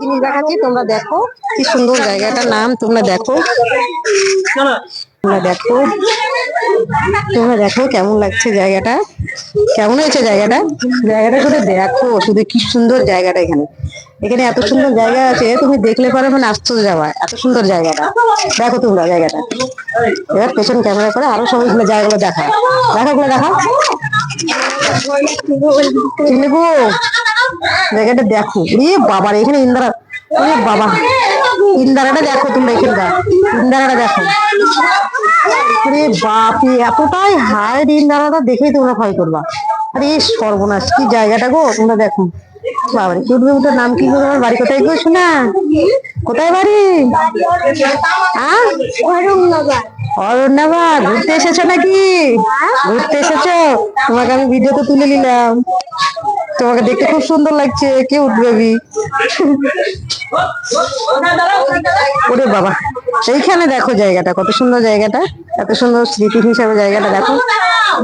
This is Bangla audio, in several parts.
জিনিস দেখাচ্ছি, তোমরা দেখো কি সুন্দর জায়গাটার নাম, তোমরা দেখো। তোমরা দেখো তোমরা দেখো কেমন লাগছে জায়গাটা। কেমন হয়েছে জায়গাটা? জায়গাটা শুধু দেখো, শুধু কি সুন্দর জায়গাটা এখানে। এখানে এত সুন্দর জায়গা আছে, তুমি দেখলে পারো মানে আশ্চর্য যাওয়া এত সুন্দর জায়গাটা। দেখো তোমরা জায়গাটা। এবার পেছন ক্যামেরা করে আরও সব এগুলো জায়গাগুলো দেখা। দেখো ওগুলো দেখা। চিনবো? জায়গাটা দেখো। রে বাবা রে, এখানে ইন্দারা ওরে বাবা। ইন্দারাটা দেখো তোমরা এখানকার। ইন্দারাটা দেখো। আরে বাপরে এতটাই হাই ইন্দারাটা দেখেই তোমরা ভয় করবা। আরে সর্বনাশ কি জায়গাটা গো তোমরা দেখো। বাবারে বেবুটার নাম কি তোমার বাড়ি? কোথায় গো শোনা? কোথায় বাড়ি? হ্যাঁ ঘুরতে এসেছ নাকি? ঘুরতে এসেছ? তোমাকে আমি ভিডিওতে তুলে নিলাম। তোমাকে দেখতে খুব সুন্দর লাগছে। কে উঠবেবি ওরে বাবা। এইখানে দেখো জায়গাটা, কত সুন্দর জায়গাটা, এত সুন্দর স্মৃতি হিসাবে জায়গাটা দেখো।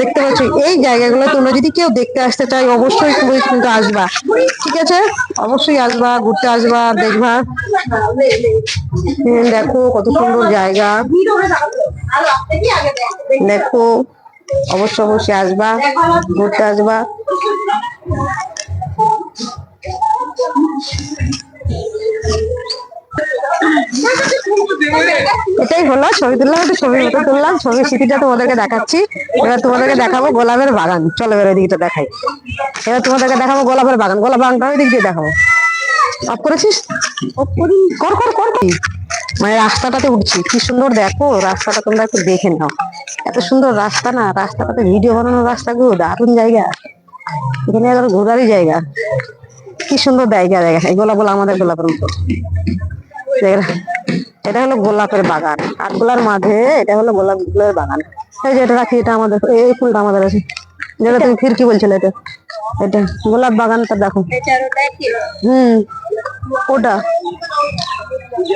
দেখতে পাচ্ছ, এই জায়গাগুলো তোমরা যদি কেউ দেখতে আসতে চাই অবশ্যই তুমি কিন্তু আসবা। ঠিক আছে? অবশ্যই আসবা, ঘুরতে আসবা, দেখবা। দেখো কত সুন্দর জায়গা। দেখো। অবশ্যই অবশ্যই আসবা ঘুরতে আসবা। এটাই হলো ছবি তুললাম একটু ছবি মতো তুললাম ছবির স্মৃতিটা তোমাদেরকে দেখাচ্ছি। এবার তোমাদেরকে দেখাবো গোলাপের বাগান। চলো এবার ওই দিকটা দেখাই। এবার তোমাদেরকে দেখাবো গোলাপের বাগান। গোলাপ বাগানটা ওই দিক দিয়ে দেখাবো। অফ করেছিস? কর কর কর কর। মানে রাস্তাটাতে উঠছি। কি সুন্দর দেখো রাস্তাটা তোমরা একটু দেখে নাও। এত সুন্দর রাস্তা না রাস্তাটাতে ভিডিও বানানোর রাস্তা গো দারুণ জায়গা। এখানে একবার ঘোরারই জায়গা। কি সুন্দর জায়গা জায়গা এই গোলাপগুলো আমাদের গোলাপের মতো। এটা হলো গোলাপের বাগান। কাঠগোলার মাঝে এটা হলো গোলাপ ফুলের বাগান। এই যে এটা রাখি এটা আমাদের এই ফুলটা আমাদের আছে। যেটা তুমি ফিরকি বলছিলে এটা। এটা গোলাপ বাগানটা দেখো। হুম। ওটা?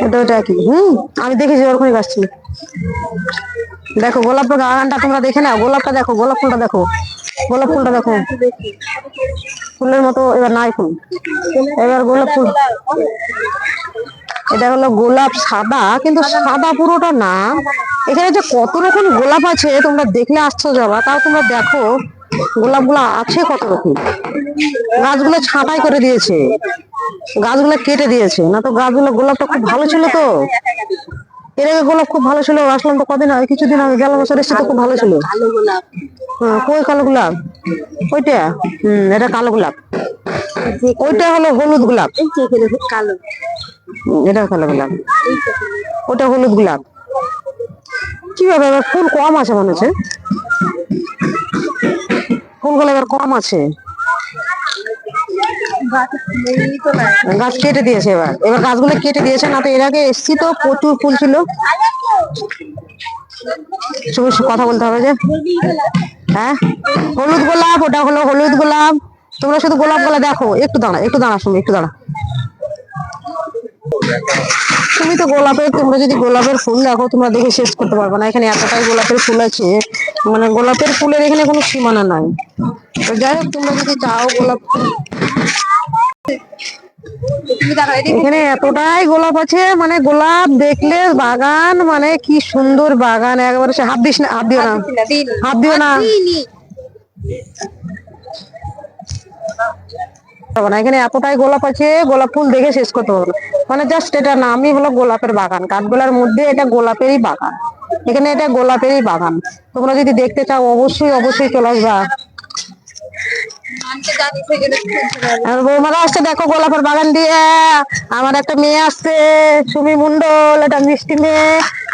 ওটা ওটা কি হুম, আমি দেখেছি, ওরকমই গাছ দেখো, গোলাপ বাগানটা তোমরা দেখে নাও। গোলাপটা দেখো, গোলাপ ফুলটা দেখো। গোলাপ ফুলটা দেখো। ফুলের মতো এবার নাই ফুল। এবার গোলাপ ফুল। এটা হলো গোলাপ সাদা, কিন্তু সাদা পুরোটা না। এখানে যে কত রকম গোলাপ আছে, তোমরা দেখলে আশ্চর্য হবা। তাও তোমরা দেখো গোলাপগুলা আছে কত রকম। গাছগুলো ছাঁটাই করে দিয়েছে। গাছগুলো কেটে দিয়েছে। না তো গাছগুলো গোলাপটা খুব ভালো ছিল তো। এর আগে গোলাপ খুব ভালো ছিল আসলাম তো কদিন আগে কিছুদিন আগে গেল বছর এসে তো খুব ভালো ছিল। হ্যাঁ, কই কালো গোলাপ? ওইটা? হম এটা কালো গোলাপ। ওইটা হলো হলুদ গোলাপ। কালো এটা কালো গোলাপ। ওটা হলুদ গোলাপ। কি ব্যাপার এবার ফুল কম আছে মনে হচ্ছে? ফুলগুলো এবার কম আছে। গাছ কেটে দিয়েছে এবার। এবার গাছগুলো কেটে দিয়েছে, না তো এর আগে এসছি তো, প্রচুর ফুল ছিল। কথা বলতে হবে যে হ্যাঁ? হলুদ গোলাপ, ওটা হলো হলুদ গোলাপ। তোমরা শুধু গোলাপগুলা দেখো, একটু দাঁড়া একটু দাঁড়া শুনো একটু দাঁড়া। তুমি তো গোলাপের, তোমরা যদি গোলাপের ফুল দেখো, তোমরা দেখে শেষ করতে পারবে না। এখানে এতটাই গোলাপের ফুল আছে মানে গোলাপের ফুলের এখানে কোনো সীমানা নাই। তো যাই হোক, তোমরা যদি চাও গোলাপ এখানে এতটাই গোলাপ আছে মানে গোলাপ দেখলে বাগান মানে কি সুন্দর বাগান একবারে সে হাত দিস না হাত দিও না। হাত দিও না। না এখানে এতটাই গোলাপ আছে গোলাপ ফুল দেখে শেষ করতে পারব মানে জাস্ট এটা নামই হলো গোলাপের বাগান কাঠগোলার মধ্যে এটা গোলাপেরই বাগান। এখানে এটা গোলাপেরই বাগান। তোমরা যদি দেখতে চাও অবশ্যই অবশ্যই চলে আসবা। আর বৌমারা আসছে দেখো গোলাপের বাগান দিয়ে। আমার একটা মেয়ে আসছে সুমি মন্ডল এটা মিষ্টি মেয়ে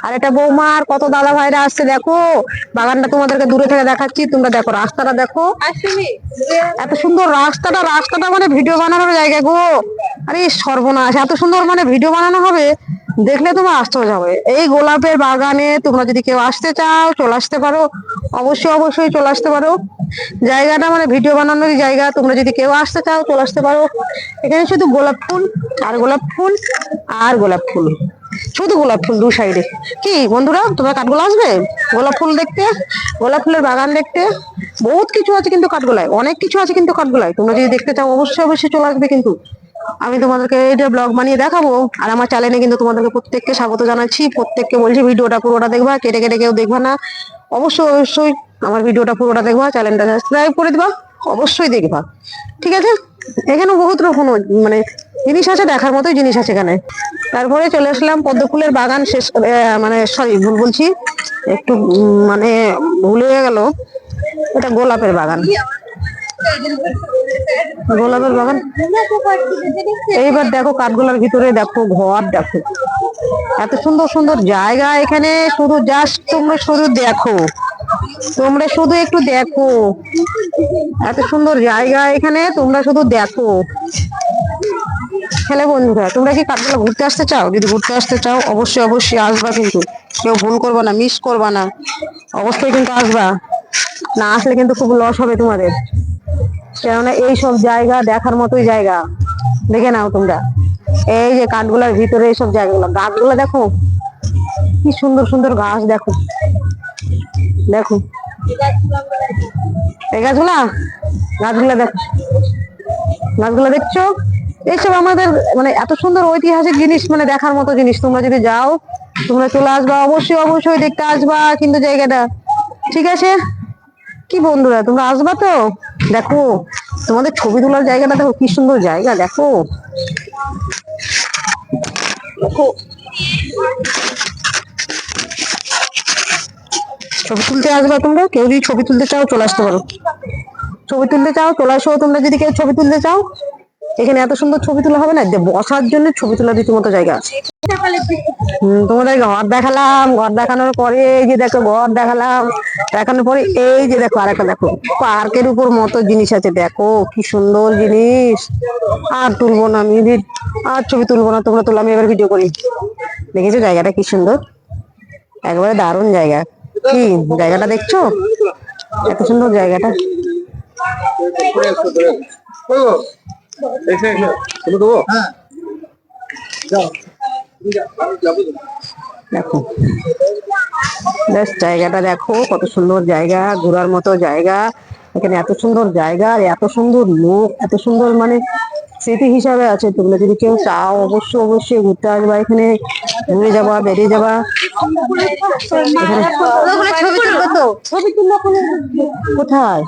আর এটা বৌমার। কত দাদা ভাইরা আসছে দেখো। বাগানটা তোমাদেরকে দূরে থেকে দেখাচ্ছি তোমরা দেখো রাস্তাটা দেখো। এত সুন্দর রাস্তাটা রাস্তাটা মানে ভিডিও বানানোর জায়গা গো। আরে সর্বনাশ এত সুন্দর মানে ভিডিও বানানো হবে। দেখলে তোমার আশ্চর্য হবে। এই গোলাপের বাগানে তোমরা যদি কেউ আসতে চাও, চলে আসতে পারো। অবশ্যই অবশ্যই চলে আসতে পারো। জায়গাটা মানে ভিডিও বানানোর জায়গা। তোমরা যদি কেউ আসতে চাও, চলে আসতে পারো। এখানে শুধু গোলাপ ফুল আর গোলাপ ফুল আর গোলাপ ফুল। শুধু গোলাপ ফুল দু সাইডে। কি বন্ধুরা, তোমরা কাঠগোলা আসবে? গোলাপ ফুল দেখতে, গোলাপ ফুলের বাগান দেখতে। বহুত কিছু আছে কিন্তু কাঠগোলায়। অনেক কিছু আছে কিন্তু কাঠগোলায়। তোমরা যদি দেখতে চাও, অবশ্যই অবশ্যই চলে আসবে কিন্তু। আমি তোমাদেরকে এইটা ব্লগ বানিয়ে দেখাবো, আর আমার চ্যানেলে কিন্তু তোমাদেরকে প্রত্যেককে স্বাগত জানাচ্ছি। প্রত্যেককে বলছি ভিডিওটা পুরোটা দেখবা, কেটে কেটে কেউ দেখবা না। অবশ্যই অবশ্যই আমার ভিডিওটা পুরোটা দেখবা চ্যানেলটা সাবস্ক্রাইব করে দিবা, অবশ্যই দেখবা। ঠিক আছে? এখানে বহুত রকম মানে জিনিস আছে, দেখার মতোই জিনিস আছে এখানে। তারপরে চলে আসলাম, পদ্ম ফুলের বাগান শেষ মানে সরি ভুল বলছি। একটু মানে ভুলে গেল। এটা গোলাপের বাগান। গোলাপের বাগান? এইবার দেখো কাঠগোলার ভিতরে দেখো ঘর, দেখো। এত সুন্দর সুন্দর জায়গা এখানে, শুধু জাস্ট তোমরা শুধু দেখো। তোমরা শুধু একটু দেখো। এত সুন্দর জায়গা এখানে, তোমরা শুধু দেখো। ছেলে বন্ধুরা, তোমরা কি কাঠগোলা ঘুরতে আসতে চাও? যদি ঘুরতে আসতে চাও, অবশ্যই অবশ্যই আসবা কিন্তু। কেউ ভুল করবা না মিস করবা না। অবশ্যই কিন্তু আসবা। না আসলে কিন্তু খুব লস হবে তোমাদের। কেননা এই সব জায়গা দেখার মতোই জায়গা। দেখে নাও তোমরা। এই যে কাঠগুলার ভিতরে এইসব জায়গাগুলো। গাছগুলো দেখো। কি সুন্দর সুন্দর গাছ দেখো। দেখো। এই গাছগুলা? গাছগুলা দেখো। গাছগুলো দেখছ? এইসব আমাদের মানে এত সুন্দর ঐতিহাসিক জিনিস মানে দেখার মতো জিনিস। তোমরা যদি যাও, তোমরা চলে আসবা। অবশ্যই অবশ্যই দেখতে আসবা কিন্তু জায়গাটা। ঠিক আছে? কি বন্ধুরা, তোমরা আসবা তো? দেখো, তোমাদের ছবি তোলার জায়গাটা দেখো কি সুন্দর জায়গা, দেখো। দেখো। ছবি তুলতে আসবা তোমরা, কেউ যদি ছবি তুলতে চাও চলে আসতে পারো। ছবি তুলতে চাও, চলে আসো, তোমরা যদি কেউ ছবি তুলতে চাও এখানে এত সুন্দর ছবি তোলা হবে না? বসার জন্য ছবি তোলার রীতিমতো জায়গা আছে। তোমাদের ঘর দেখালাম, ঘর দেখানোর পরে এই যে দেখো, ঘর দেখালাম, দেখানোর পরে এই যে দেখো আর একটা দেখো, পার্কের উপর মতো জিনিস আছে, দেখো, কি সুন্দর জিনিস। আর তুলবো না, আমি আর ছবি তুলবো না, তোমরা তুলো, আমি এবার ভিডিও করি। দেখেছ জায়গাটা কি সুন্দর? একবারে দারুণ জায়গা। কি, জায়গাটা দেখছ? এত সুন্দর জায়গাটা। তুলে দেবো? দেখো। বেশ জায়গাটা দেখো কত সুন্দর জায়গা ঘোরার মতো জায়গা। এখানে এত সুন্দর জায়গা আর এত সুন্দর লোক এত সুন্দর মানে স্মৃতি হিসাবে আছে তোমরা যদি কেউ চাও অবশ্যই অবশ্যই ঘুরতে আসবা। এখানে ঘুরে যাবা বেরিয়ে যাবা। ছবি তুলবো কোথায়?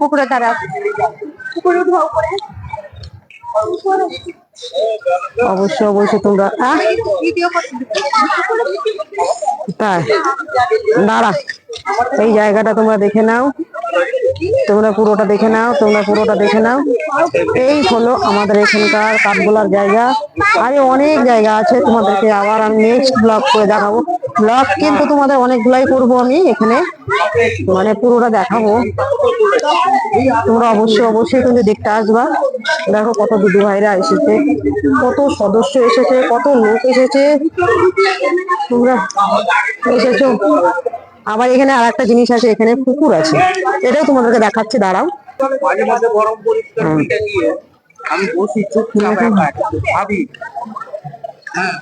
পুকুরে তারা। অবশ্যই অবশ্যই তোমরা? তাই দাঁড়া এই জায়গাটা তোমরা দেখে নাও। তোমরা পুরোটা দেখে নাও, তোমরা পুরোটা দেখে নাও। এই হলো আমাদের এখানকার কাঠগোলার জায়গা। আরে অনেক জায়গা আছে, তোমাদেরকে আবার আমি নেক্সট ব্লগ করে দেখাবো। ব্লগ কিন্তু তোমাদের অনেকগুলাই করব আমি এখানে। মানে পুরোটা দেখাবো। তোমরা অবশ্যই অবশ্যই কিন্তু দেখতে আসবা। দেখো কত দিদি ভাইরা এসেছে, কত সদস্য এসেছে, কত লোক এসেছে। তোমরা এসেছ। আবার এখানে আর একটা জিনিস আছে এখানে পুকুর আছে। এটাও তোমাদেরকে দেখাচ্ছি দাঁড়াও। মাঝে মাঝে গরম পরিষ্কার মিটে আমি বসি চুপচাপ ভাবি। হ্যাঁ।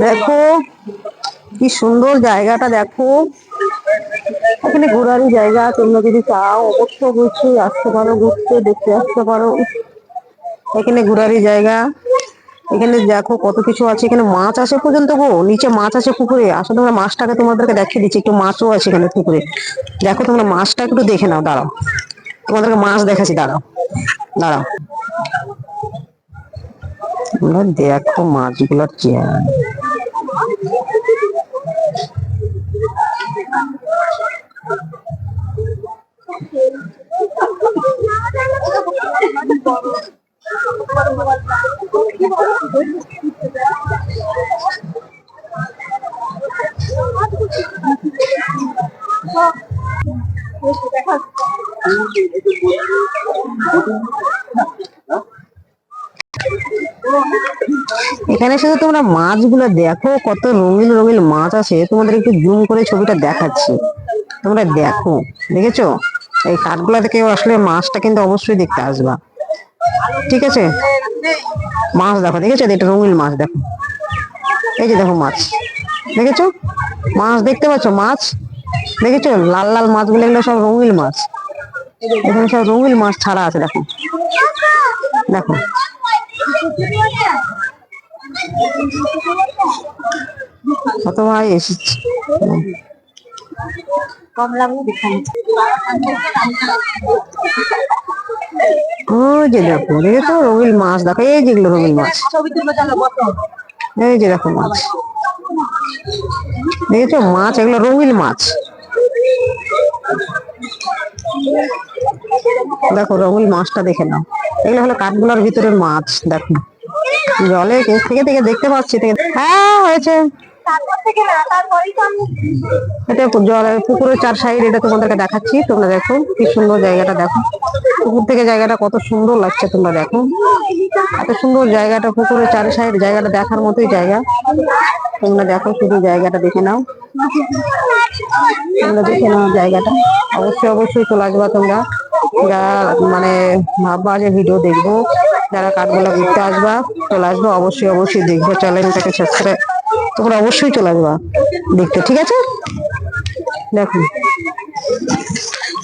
দেখো কি সুন্দর জায়গাটা দেখো। এখানে ঘোরারই জায়গা তোমরা যদি চাও অবশ্য অবশ্যই আসতে পারো ঘুরতে দেখতে আসতে পারো। এখানে ঘোরারই জায়গা। এখানে দেখো কত কিছু আছে এখানে মাছ আছে পর্যন্ত গো নিচে মাছ আছে পুকুরে আসলে তোমরা মাছটাকে তোমাদেরকে দেখিয়ে দিচ্ছি একটু মাছও আছে এখানে পুকুরে দেখো তোমরা মাছটা একটু দেখে নাও দাঁড়াও তোমাদেরকে মাছ দেখাচ্ছি দাঁড়াও দাঁড়াও তোমরা দেখো মাছগুলোর চেহারা এখানে শুধু তোমরা মাছগুলো দেখো, কত রঙিন রঙিন মাছ আছে। তোমাদের একটু জুম করে ছবিটা দেখাচ্ছি। তোমরা দেখো, দেখেছ? এই কাঠগুলা থেকে আসলে মাছটা কিন্তু অবশ্যই দেখতে আসবা। ঠিক আছে? মাছ দেখো, দেখেছ এটা রঙিন মাছ দেখো। এই যে দেখো মাছ। দেখেছ? মাছ দেখতে পাচ্ছ? মাছ? দেখেছ? লাল লাল মাছগুলো, এগুলো সব রঙিন মাছ। এখানে সব রঙিন মাছ ছাড়া আছে, দেখো। দেখো। কত ভাই এসেছি। ওই যে দেখো দেখো রঙিন মাছ দেখো এই যেগুলো রঙিন মাছ। এই যে দেখো মাছ। দেখেছ মাছ এগুলো রঙিন মাছ। দেখো রঙিন মাছটা দেখে নাও। এগুলো হলো কাঠগুলোর ভিতরের মাছ দেখো। জলে থেকে থেকে দেখতে পাচ্ছি থেকে হ্যাঁ হয়েছে। এটা জলের পুকুরের চার সাইড এটা তোমাদেরকে দেখাচ্ছি, তোমরা দেখো, কি সুন্দর জায়গাটা দেখো। পুকুর থেকে জায়গাটা কত সুন্দর লাগছে তোমরা দেখো। এত সুন্দর জায়গাটা, পুকুরের চার সাইড, জায়গাটা দেখার মতোই জায়গা। তোমরা দেখো, শুধু জায়গাটা দেখে নাও। তোমরা দেখে নাও জায়গাটা। অবশ্যই অবশ্যই চলে আসবা তোমরা। যারা মানে ভাববা যে ভিডিও দেখব, যারা কাঠগোলা ঘুরতে আসবা, চলে আসবা। অবশ্যই অবশ্যই দেখব। চ্যানেলটাকে সাবস্ক্রাইব তোমরা অবশ্যই চলে আসবা দেখতে, ঠিক আছে? দেখো।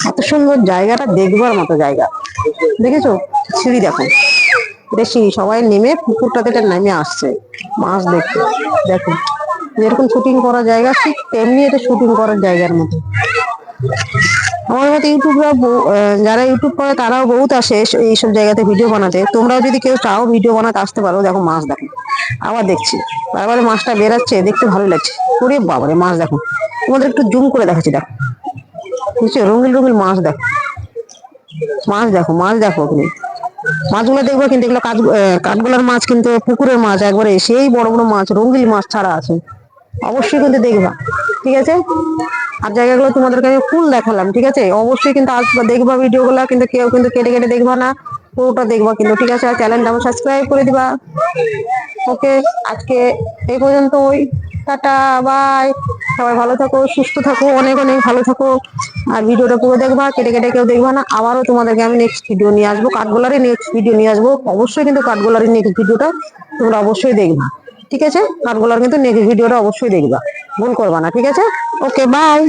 এত সুন্দর জায়গাটা দেখবার মতো জায়গা। দেখেছ? সিঁড়ি দেখো। এটা সিঁড়ি সবাই নেমে পুকুরটা থেকে নেমে আসছে। মাছ দেখতে। দেখো, যেরকম শুটিং করার জায়গা, ঠিক তেমনি এটা শুটিং করার জায়গার মতো। আমার মতো ইউটিউবরা যারা ইউটিউব করে, তারাও বহুত আসে এইসব জায়গাতে ভিডিও বানাতে। তোমরাও যদি কেউ চাও ভিডিও বানাতে আসতে পারো। দেখো, মাছ দেখো। আবার দেখছি। বারবার মাছটা বেরাচ্ছে, দেখতে ভালো লাগছে। ওরে বাবারে, মাছ দেখো। তোমাদের একটু জুম করে দেখাচ্ছি, দেখো। বুঝছ রঙিন রঙিল মাছ দেখো। মাছ দেখো মাছ দেখো তুমি। মাছগুলো দেখব কিন্তু এগুলো কাঠ কাঠগোলার মাছ কিন্তু পুকুরের মাছ, একবারে সেই বড় বড় মাছ, রঙিন মাছ ছাড়া আছে। অবশ্যই কিন্তু দেখবা, ঠিক আছে? আর জায়গাগুলো তোমাদেরকে আমি ফুল দেখালাম, ঠিক আছে? অবশ্যই কিন্তু আসবা দেখবা ভিডিওগুলো, কিন্তু কেউ কিন্তু কেটে কেটে দেখবা না, পুরোটা দেখবা কিন্তু, ঠিক আছে? আর চ্যানেলটা আমার সাবস্ক্রাইব করে দিবা। ওকে, আজকে এই পর্যন্ত ওই টাটা, বাই। সবাই ভালো থাকো, সুস্থ থাকো, অনেক অনেক ভালো থাকো। আর ভিডিওটা পুরো দেখবা, কেটে কেটে কেউ দেখবা না। আবারও তোমাদেরকে আমি নেক্সট ভিডিও নিয়ে আসব কাঠগোলারই নেক্সট ভিডিও নিয়ে আসব। অবশ্যই কিন্তু কাঠগোলারই নেক্সট ভিডিওটা তোমরা অবশ্যই দেখবা, ঠিক আছে? কাঠগোলার কিন্তু নেক্সট ভিডিওটা অবশ্যই দেখবা, ভুল করবা না, ঠিক আছে? Okay bye